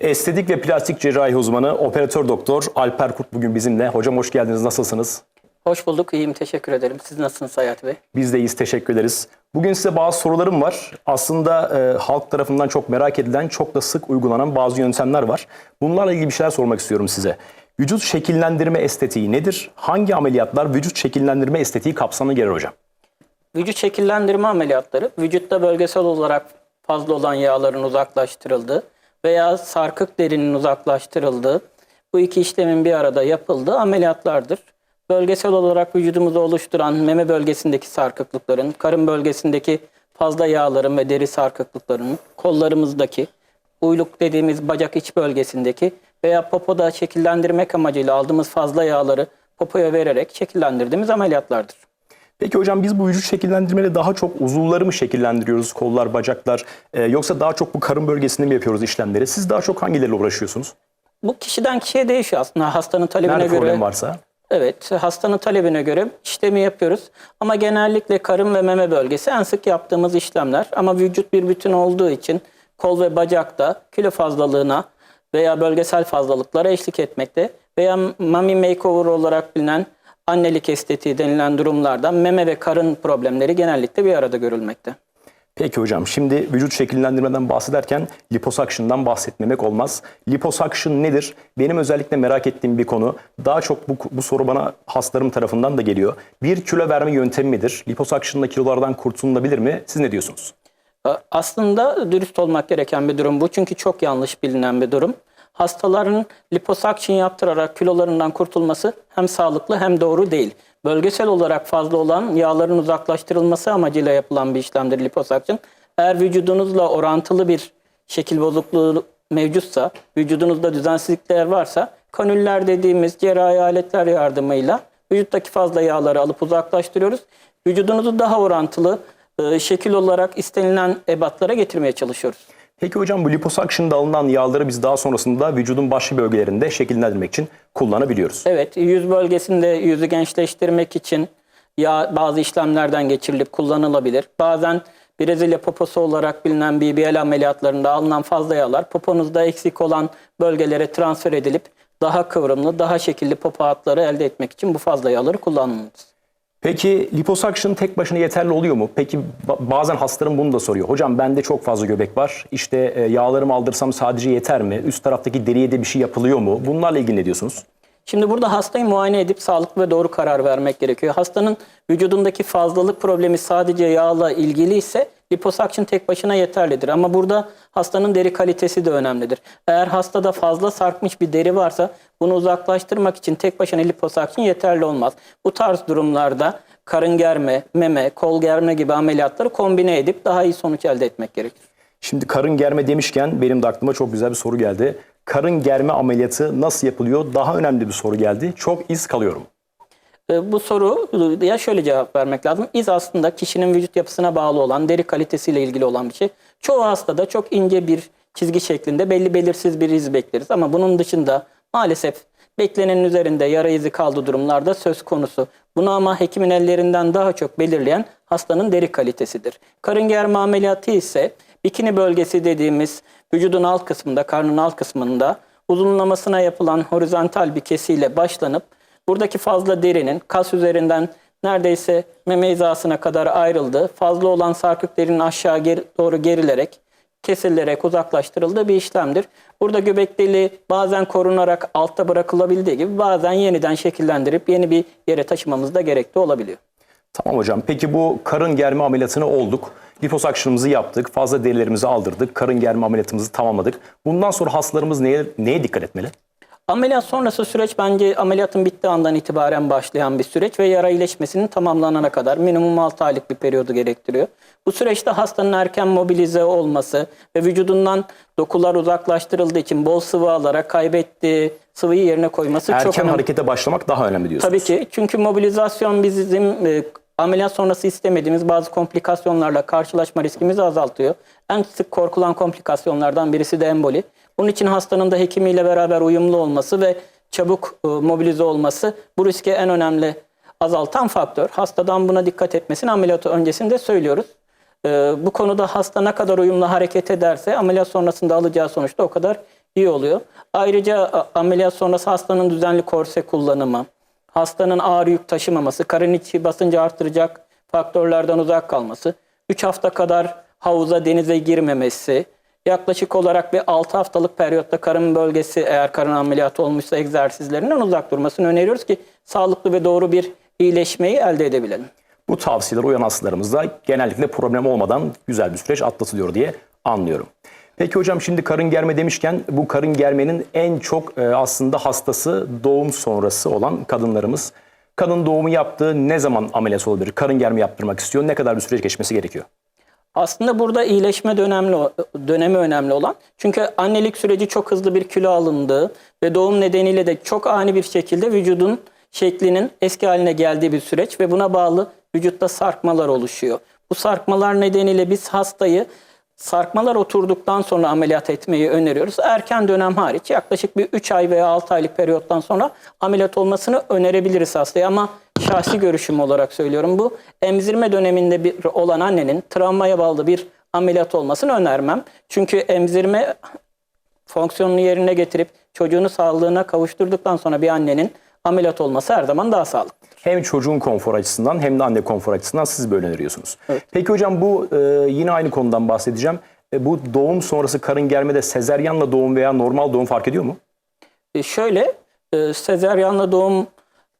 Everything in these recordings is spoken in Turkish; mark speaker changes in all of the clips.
Speaker 1: Estetik ve plastik cerrahi uzmanı operatör doktor Alper Kurt bugün bizimle. Hocam hoş geldiniz. Nasılsınız?
Speaker 2: Hoş bulduk, iyiyim. Teşekkür ederim. Siz nasılsınız Hayat Bey?
Speaker 1: Biz de iyiyiz. Teşekkür ederiz. Bugün size bazı sorularım var. Aslında e, halk tarafından çok merak edilen, çok da sık uygulanan bazı yöntemler var. Bunlarla ilgili bir şeyler sormak istiyorum size. Vücut şekillendirme estetiği nedir? Hangi ameliyatlar vücut şekillendirme estetiği kapsamına girer hocam?
Speaker 2: Vücut şekillendirme ameliyatları, vücutta bölgesel olarak fazla olan yağların uzaklaştırıldığı veya sarkık derinin uzaklaştırıldığı, bu iki işlemin bir arada yapıldığı ameliyatlardır. Bölgesel olarak vücudumuzu oluşturan meme bölgesindeki sarkıklıkların, karın bölgesindeki fazla yağların ve deri sarkıklıklarının, kollarımızdaki, uyluk dediğimiz bacak iç bölgesindeki veya popoda şekillendirmek amacıyla aldığımız fazla yağları popoya vererek şekillendirdiğimiz ameliyatlardır.
Speaker 1: Peki hocam biz bu vücut şekillendirmeyle daha çok uzuvları mı şekillendiriyoruz? Kollar, bacaklar e, yoksa daha çok bu karın bölgesinde mi yapıyoruz işlemleri? Siz daha çok hangileriyle uğraşıyorsunuz?
Speaker 2: Bu kişiden kişiye değişiyor aslında hastanın talebine
Speaker 1: Nerede
Speaker 2: göre.
Speaker 1: varsa?
Speaker 2: Evet, hastanın talebine göre işlemi yapıyoruz. Ama genellikle karın ve meme bölgesi en sık yaptığımız işlemler. Ama vücut bir bütün olduğu için kol ve bacakta kilo fazlalığına veya bölgesel fazlalıklara eşlik etmekte veya mummy makeover olarak bilinen annelik estetiği denilen durumlarda meme ve karın problemleri genellikle bir arada görülmekte.
Speaker 1: Peki hocam şimdi vücut şekillendirmeden bahsederken liposuction'dan bahsetmemek olmaz. Liposuction nedir? Benim özellikle merak ettiğim bir konu. Daha çok bu, bu soru bana hastalarım tarafından da geliyor. Bir kilo verme yöntemi midir? Liposuction'da kilolardan kurtulunabilir mi? Siz ne diyorsunuz?
Speaker 2: Aslında dürüst olmak gereken bir durum bu. Çünkü çok yanlış bilinen bir durum. Hastaların liposuction yaptırarak kilolarından kurtulması hem sağlıklı hem doğru değil. Bölgesel olarak fazla olan yağların uzaklaştırılması amacıyla yapılan bir işlemdir liposuction. Eğer vücudunuzla orantılı bir şekil bozukluğu mevcutsa, vücudunuzda düzensizlikler varsa kanüller dediğimiz cerrahi aletler yardımıyla vücuttaki fazla yağları alıp uzaklaştırıyoruz. Vücudunuzu daha orantılı e, şekil olarak istenilen ebatlara getirmeye çalışıyoruz.
Speaker 1: Peki hocam bu liposuction'da alınan yağları biz daha sonrasında vücudun başka bölgelerinde şekillendirmek için kullanabiliyoruz.
Speaker 2: Evet, yüz bölgesinde yüzü gençleştirmek için yağ bazı işlemlerden geçirilip kullanılabilir. Bazen Brezilya poposu olarak bilinen BBL ameliyatlarında alınan fazla yağlar poponuzda eksik olan bölgelere transfer edilip daha kıvrımlı, daha şekilli popo hatları elde etmek için bu fazla yağları kullanılır.
Speaker 1: Peki liposuction tek başına yeterli oluyor mu? Peki ba- bazen hastalarım bunu da soruyor. Hocam bende çok fazla göbek var. İşte e, yağlarımı aldırsam sadece yeter mi? Üst taraftaki deriye de bir şey yapılıyor mu? Bunlarla ilgili ne diyorsunuz?
Speaker 2: Şimdi burada hastayı muayene edip sağlıklı ve doğru karar vermek gerekiyor. Hastanın vücudundaki fazlalık problemi sadece yağla ilgili ise liposuction tek başına yeterlidir. Ama burada hastanın deri kalitesi de önemlidir. Eğer hastada fazla sarkmış bir deri varsa bunu uzaklaştırmak için tek başına liposuction yeterli olmaz. Bu tarz durumlarda karın germe, meme, kol germe gibi ameliyatları kombine edip daha iyi sonuç elde etmek gerekir.
Speaker 1: Şimdi karın germe demişken benim de aklıma çok güzel bir soru geldi. Karın germe ameliyatı nasıl yapılıyor? Daha önemli bir soru geldi. Çok iz kalıyorum.
Speaker 2: E, Bu soru ya şöyle cevap vermek lazım. İz aslında kişinin vücut yapısına bağlı olan, deri kalitesiyle ilgili olan bir şey. Çoğu hastada çok ince bir çizgi şeklinde belli belirsiz bir iz bekleriz. Ama bunun dışında maalesef beklenenin üzerinde yara izi kaldığı durumlarda söz konusu. Bunu ama hekimin ellerinden daha çok belirleyen hastanın deri kalitesidir. Karın germe ameliyatı ise bikini bölgesi dediğimiz vücudun alt kısmında, karnın alt kısmında uzunlamasına yapılan horizontal bir kesiyle başlanıp buradaki fazla derinin kas üzerinden neredeyse meme hizasına kadar ayrıldığı, fazla olan sarkık derinin aşağı geri, doğru gerilerek, kesilerek uzaklaştırıldığı bir işlemdir. Burada göbek deliği bazen korunarak altta bırakılabildiği gibi bazen yeniden şekillendirip yeni bir yere taşımamız da gerekli olabiliyor.
Speaker 1: Tamam hocam. Peki bu karın germe ameliyatını olduk. Liposuction'ımızı yaptık. Fazla derilerimizi aldırdık. Karın germe ameliyatımızı tamamladık. Bundan sonra hastalarımız neye, neye dikkat etmeli?
Speaker 2: Ameliyat sonrası süreç bence ameliyatın bittiği andan itibaren başlayan bir süreç ve yara iyileşmesinin tamamlanana kadar minimum 6 aylık bir periyodu gerektiriyor. Bu süreçte hastanın erken mobilize olması ve vücudundan dokular uzaklaştırıldığı için bol sıvı alarak kaybettiği sıvıyı yerine koyması çok
Speaker 1: Erken
Speaker 2: önemli.
Speaker 1: harekete başlamak daha önemli diyorsunuz.
Speaker 2: Tabii ki çünkü mobilizasyon bizim e, ameliyat sonrası istemediğimiz bazı komplikasyonlarla karşılaşma riskimizi azaltıyor. En sık korkulan komplikasyonlardan birisi de emboli. Bunun için hastanın da hekimiyle beraber uyumlu olması ve çabuk e, mobilize olması bu riski en önemli azaltan faktör. Hastadan buna dikkat etmesini ameliyatı öncesinde söylüyoruz. E, bu konuda hasta ne kadar uyumlu hareket ederse ameliyat sonrasında alacağı sonuç da o kadar iyi oluyor. Ayrıca ameliyat sonrası hastanın düzenli korse kullanımı, hastanın ağır yük taşımaması, karın içi basıncı artıracak faktörlerden uzak kalması, 3 hafta kadar havuza denize girmemesi, yaklaşık olarak bir 6 haftalık periyotta karın bölgesi eğer karın ameliyatı olmuşsa egzersizlerinden uzak durmasını öneriyoruz ki sağlıklı ve doğru bir iyileşmeyi elde edebilelim.
Speaker 1: Bu tavsiyeler uyan hastalarımızda genellikle problem olmadan güzel bir süreç atlatılıyor diye anlıyorum. Peki hocam şimdi karın germe demişken bu karın germenin en çok e, aslında hastası doğum sonrası olan kadınlarımız. Kadın doğumu yaptığı ne zaman ameliyat olabilir? Karın germe yaptırmak istiyor. Ne kadar bir süreç geçmesi gerekiyor?
Speaker 2: Aslında burada iyileşme dönemli, dönemi önemli olan. Çünkü annelik süreci çok hızlı bir kilo alındığı ve doğum nedeniyle de çok ani bir şekilde vücudun şeklinin eski haline geldiği bir süreç ve buna bağlı vücutta sarkmalar oluşuyor. Bu sarkmalar nedeniyle biz hastayı sarkmalar oturduktan sonra ameliyat etmeyi öneriyoruz. Erken dönem hariç yaklaşık bir 3 ay veya 6 aylık periyottan sonra ameliyat olmasını önerebiliriz hastaya ama şahsi görüşüm olarak söylüyorum bu. Emzirme döneminde bir olan annenin travmaya bağlı bir ameliyat olmasını önermem. Çünkü emzirme fonksiyonunu yerine getirip çocuğunu sağlığına kavuşturduktan sonra bir annenin ameliyat olması her zaman daha sağlıklı.
Speaker 1: Hem çocuğun konfor açısından hem de anne konfor açısından siz böyle öneriyorsunuz. Peki hocam bu e, yine aynı konudan bahsedeceğim. E, bu doğum sonrası karın germede sezeryanla doğum veya normal doğum fark ediyor mu?
Speaker 2: E şöyle e, sezeryanla doğum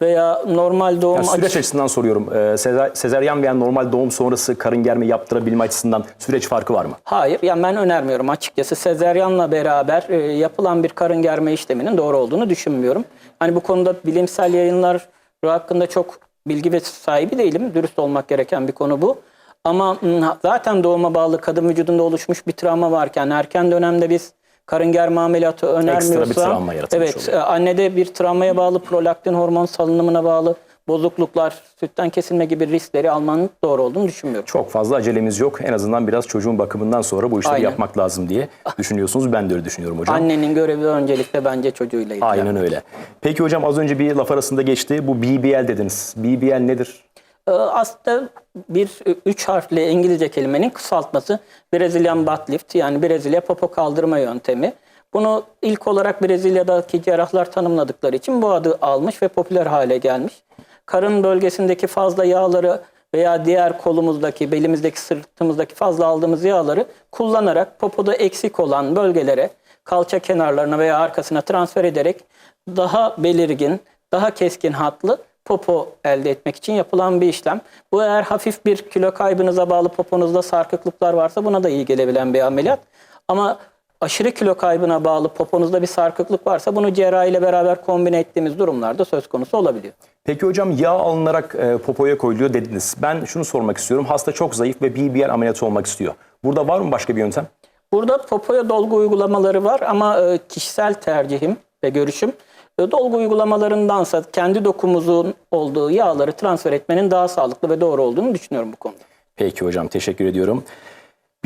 Speaker 2: veya normal doğum
Speaker 1: Yani süreç
Speaker 2: açı-
Speaker 1: açısından soruyorum. E, sezer- sezeryan veya normal doğum sonrası karın germe yaptırabilme açısından süreç farkı var mı?
Speaker 2: Hayır, yani ben önermiyorum açıkçası. Sezeryanla beraber e, yapılan bir karın germe işleminin doğru olduğunu düşünmüyorum. Hani bu konuda bilimsel yayınlar hakkında çok bilgi ve sahibi değilim. Dürüst olmak gereken bir konu bu. Ama zaten doğuma bağlı kadın vücudunda oluşmuş bir travma varken erken dönemde biz karın germe ameliyatı önermiyorsa
Speaker 1: travma yaratılmış
Speaker 2: evet
Speaker 1: oluyor.
Speaker 2: e, annede bir travmaya bağlı prolaktin hormon salınımına bağlı bozukluklar, sütten kesilme gibi riskleri almanın doğru olduğunu düşünmüyorum.
Speaker 1: Çok fazla acelemiz yok. En azından biraz çocuğun bakımından sonra bu işleri
Speaker 2: Aynen.
Speaker 1: yapmak lazım diye düşünüyorsunuz. Ben de öyle düşünüyorum hocam.
Speaker 2: Annenin görevi öncelikle bence çocuğuyla ilgili.
Speaker 1: Aynen öyle. Peki hocam az önce bir laf arasında geçti. Bu BBL dediniz. BBL nedir?
Speaker 2: Ee, Aslında bir üç harfli İngilizce kelimenin kısaltması Brazilian butt lift yani Brezilya popo kaldırma yöntemi. Bunu ilk olarak Brezilya'daki cerrahlar tanımladıkları için bu adı almış ve popüler hale gelmiş. Karın bölgesindeki fazla yağları veya diğer kolumuzdaki, belimizdeki, sırtımızdaki fazla aldığımız yağları kullanarak popoda eksik olan bölgelere, kalça kenarlarına veya arkasına transfer ederek daha belirgin, daha keskin hatlı popo elde etmek için yapılan bir işlem. Bu eğer hafif bir kilo kaybınıza bağlı poponuzda sarkıklıklar varsa buna da iyi gelebilen bir ameliyat. Ama aşırı kilo kaybına bağlı poponuzda bir sarkıklık varsa bunu cerrahiyle beraber kombine ettiğimiz durumlarda söz konusu olabiliyor.
Speaker 1: Peki hocam yağ alınarak e, popoya koyuluyor dediniz. Ben şunu sormak istiyorum. Hasta çok zayıf ve BBL ameliyatı olmak istiyor. Burada var mı başka bir yöntem?
Speaker 2: Burada popoya dolgu uygulamaları var ama e, kişisel tercihim ve görüşüm e, dolgu uygulamalarındansa kendi dokumuzun olduğu yağları transfer etmenin daha sağlıklı ve doğru olduğunu düşünüyorum bu konuda.
Speaker 1: Peki hocam teşekkür ediyorum.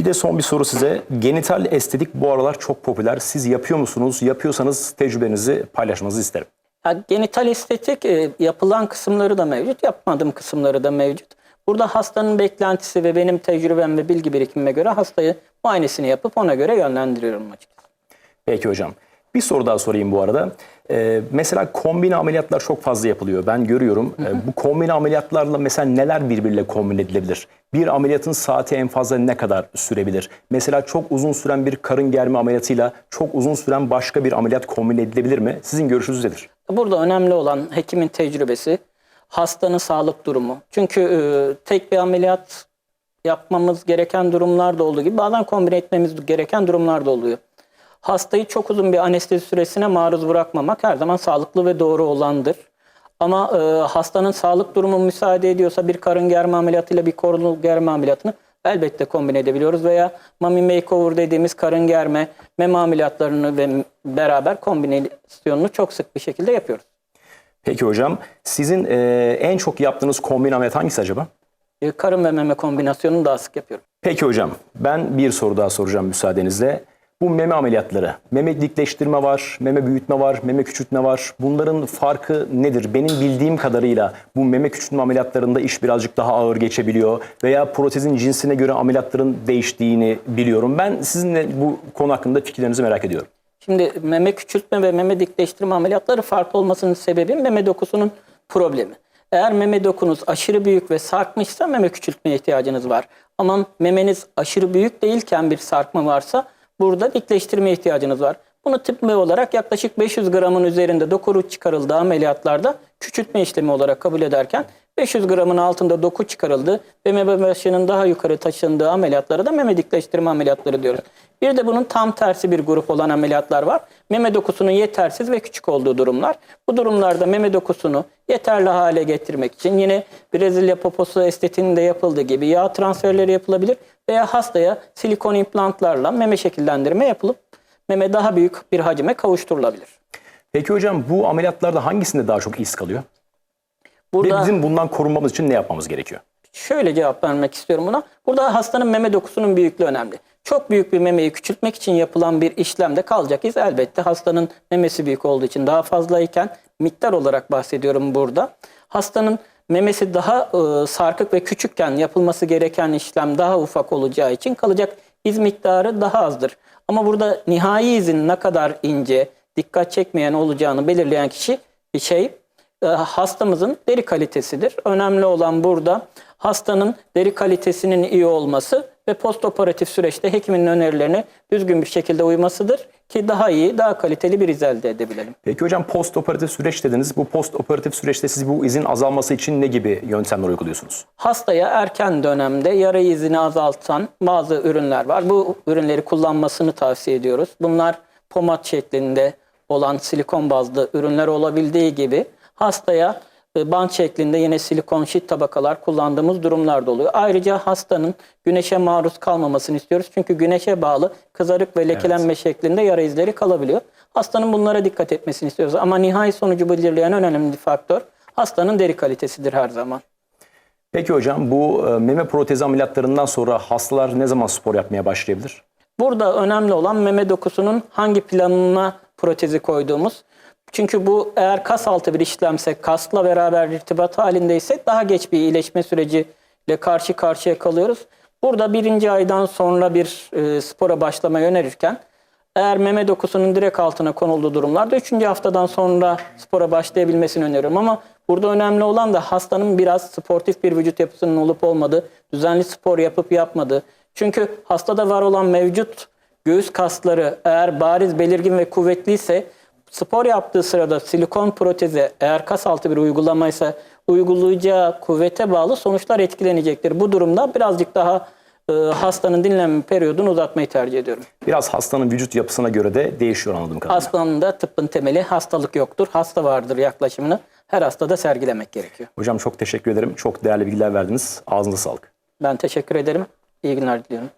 Speaker 1: Bir de son bir soru size. Genital estetik bu aralar çok popüler. Siz yapıyor musunuz? Yapıyorsanız tecrübenizi paylaşmanızı isterim.
Speaker 2: Ya, genital estetik e, yapılan kısımları da mevcut, yapmadığım kısımları da mevcut. Burada hastanın beklentisi ve benim tecrübem ve bilgi birikimime göre hastayı muayenesini yapıp ona göre yönlendiriyorum açıkçası.
Speaker 1: Peki hocam. Bir soru daha sorayım bu arada. Ee, mesela kombine ameliyatlar çok fazla yapılıyor. Ben görüyorum. Ee, bu kombine ameliyatlarla mesela neler birbiriyle kombin edilebilir? Bir ameliyatın saati en fazla ne kadar sürebilir? Mesela çok uzun süren bir karın germe ameliyatıyla çok uzun süren başka bir ameliyat kombin edilebilir mi? Sizin görüşünüz nedir?
Speaker 2: Burada önemli olan hekimin tecrübesi, hastanın sağlık durumu. Çünkü e, tek bir ameliyat yapmamız gereken durumlar da olduğu gibi bazen kombine etmemiz gereken durumlar da oluyor. Hastayı çok uzun bir anestezi süresine maruz bırakmamak her zaman sağlıklı ve doğru olandır. Ama e, hastanın sağlık durumu müsaade ediyorsa bir karın germe ameliyatıyla bir korunul germe ameliyatını elbette kombine edebiliyoruz veya mummy makeover dediğimiz karın germe, meme ameliyatlarını ve beraber kombinasyonunu çok sık bir şekilde yapıyoruz.
Speaker 1: Peki hocam. Sizin e, en çok yaptığınız kombin ameliyat hangisi acaba?
Speaker 2: E, Karın ve meme kombinasyonunu daha sık yapıyorum.
Speaker 1: Peki hocam, ben bir soru daha soracağım müsaadenizle. Bu meme ameliyatları, meme dikleştirme var, meme büyütme var, meme küçültme var. Bunların farkı nedir? Benim bildiğim kadarıyla bu meme küçültme ameliyatlarında iş birazcık daha ağır geçebiliyor veya protezin cinsine göre ameliyatların değiştiğini biliyorum. Ben sizinle bu konu hakkında fikirlerinizi merak ediyorum.
Speaker 2: Şimdi meme küçültme ve meme dikleştirme ameliyatları farklı olmasının sebebi meme dokusunun problemi. Eğer meme dokunuz aşırı büyük ve sarkmışsa meme küçültmeye ihtiyacınız var. Ama memeniz aşırı büyük değilken bir sarkma varsa burada dikleştirmeye ihtiyacınız var. Bunu tıbbi olarak yaklaşık 500 gramın üzerinde doku çıkarıldığı ameliyatlarda küçültme işlemi olarak kabul ederken 500 gramın altında doku çıkarıldı ve meme başının daha yukarı taşındığı ameliyatlara da meme dikleştirme ameliyatları diyoruz. Bir de bunun tam tersi bir grup olan ameliyatlar var. Meme dokusunun yetersiz ve küçük olduğu durumlar. Bu durumlarda meme dokusunu yeterli hale getirmek için yine Brezilya poposu estetiğinde yapıldığı gibi yağ transferleri yapılabilir veya hastaya silikon implantlarla meme şekillendirme yapılıp meme daha büyük bir hacime kavuşturulabilir.
Speaker 1: Peki hocam bu ameliyatlarda hangisinde daha çok iz kalıyor? Ve
Speaker 2: Burada
Speaker 1: bizim bundan korunmamız için ne yapmamız gerekiyor?
Speaker 2: şöyle cevap vermek istiyorum buna. Burada hastanın meme dokusunun büyüklüğü önemli. Çok büyük bir memeyi küçültmek için yapılan bir işlemde kalacak iz elbette hastanın memesi büyük olduğu için daha fazlayken miktar olarak bahsediyorum burada. Hastanın memesi daha e, sarkık ve küçükken yapılması gereken işlem daha ufak olacağı için kalacak iz miktarı daha azdır. Ama burada nihai izin ne kadar ince, dikkat çekmeyen olacağını belirleyen kişi bir şey hastamızın deri kalitesidir. Önemli olan burada hastanın deri kalitesinin iyi olması ve postoperatif süreçte hekimin önerilerine düzgün bir şekilde uymasıdır ki daha iyi, daha kaliteli bir iz elde edebilelim.
Speaker 1: Peki hocam post operatif süreç dediniz. Bu post operatif süreçte siz bu izin azalması için ne gibi yöntemler uyguluyorsunuz?
Speaker 2: Hastaya erken dönemde yara izini azaltan bazı ürünler var. Bu ürünleri kullanmasını tavsiye ediyoruz. Bunlar pomat şeklinde olan silikon bazlı ürünler olabildiği gibi hastaya e, bant şeklinde yine silikon şit tabakalar kullandığımız durumlar da oluyor. Ayrıca hastanın güneşe maruz kalmamasını istiyoruz. Çünkü güneşe bağlı kızarık ve lekelenme şeklinde yara izleri kalabiliyor. Hastanın bunlara dikkat etmesini istiyoruz. Ama nihai sonucu belirleyen en önemli faktör hastanın deri kalitesidir her zaman.
Speaker 1: Peki hocam bu e, meme protezi ameliyatlarından sonra hastalar ne zaman spor yapmaya başlayabilir?
Speaker 2: Burada önemli olan meme dokusunun hangi planına protezi koyduğumuz. Çünkü bu eğer kas altı bir işlemse, kasla beraber irtibat halindeyse daha geç bir iyileşme süreciyle karşı karşıya kalıyoruz. Burada birinci aydan sonra bir e, spora başlamayı önerirken eğer meme dokusunun direkt altına konulduğu durumlarda 3. haftadan sonra spora başlayabilmesini öneriyorum. Ama burada önemli olan da hastanın biraz sportif bir vücut yapısının olup olmadığı, düzenli spor yapıp yapmadığı. Çünkü hastada var olan mevcut göğüs kasları eğer bariz, belirgin ve kuvvetliyse spor yaptığı sırada silikon proteze eğer kas altı bir uygulamaysa uygulayacağı kuvvete bağlı sonuçlar etkilenecektir. Bu durumda birazcık daha e, hastanın dinlenme periyodunu uzatmayı tercih ediyorum.
Speaker 1: Biraz hastanın vücut yapısına göre de değişiyor anladığım kadarıyla.
Speaker 2: Aslında tıbbın temeli hastalık yoktur, hasta vardır yaklaşımını her hastada sergilemek gerekiyor.
Speaker 1: Hocam çok teşekkür ederim. Çok değerli bilgiler verdiniz. Ağzınıza sağlık.
Speaker 2: Ben teşekkür ederim. İyi günler diliyorum.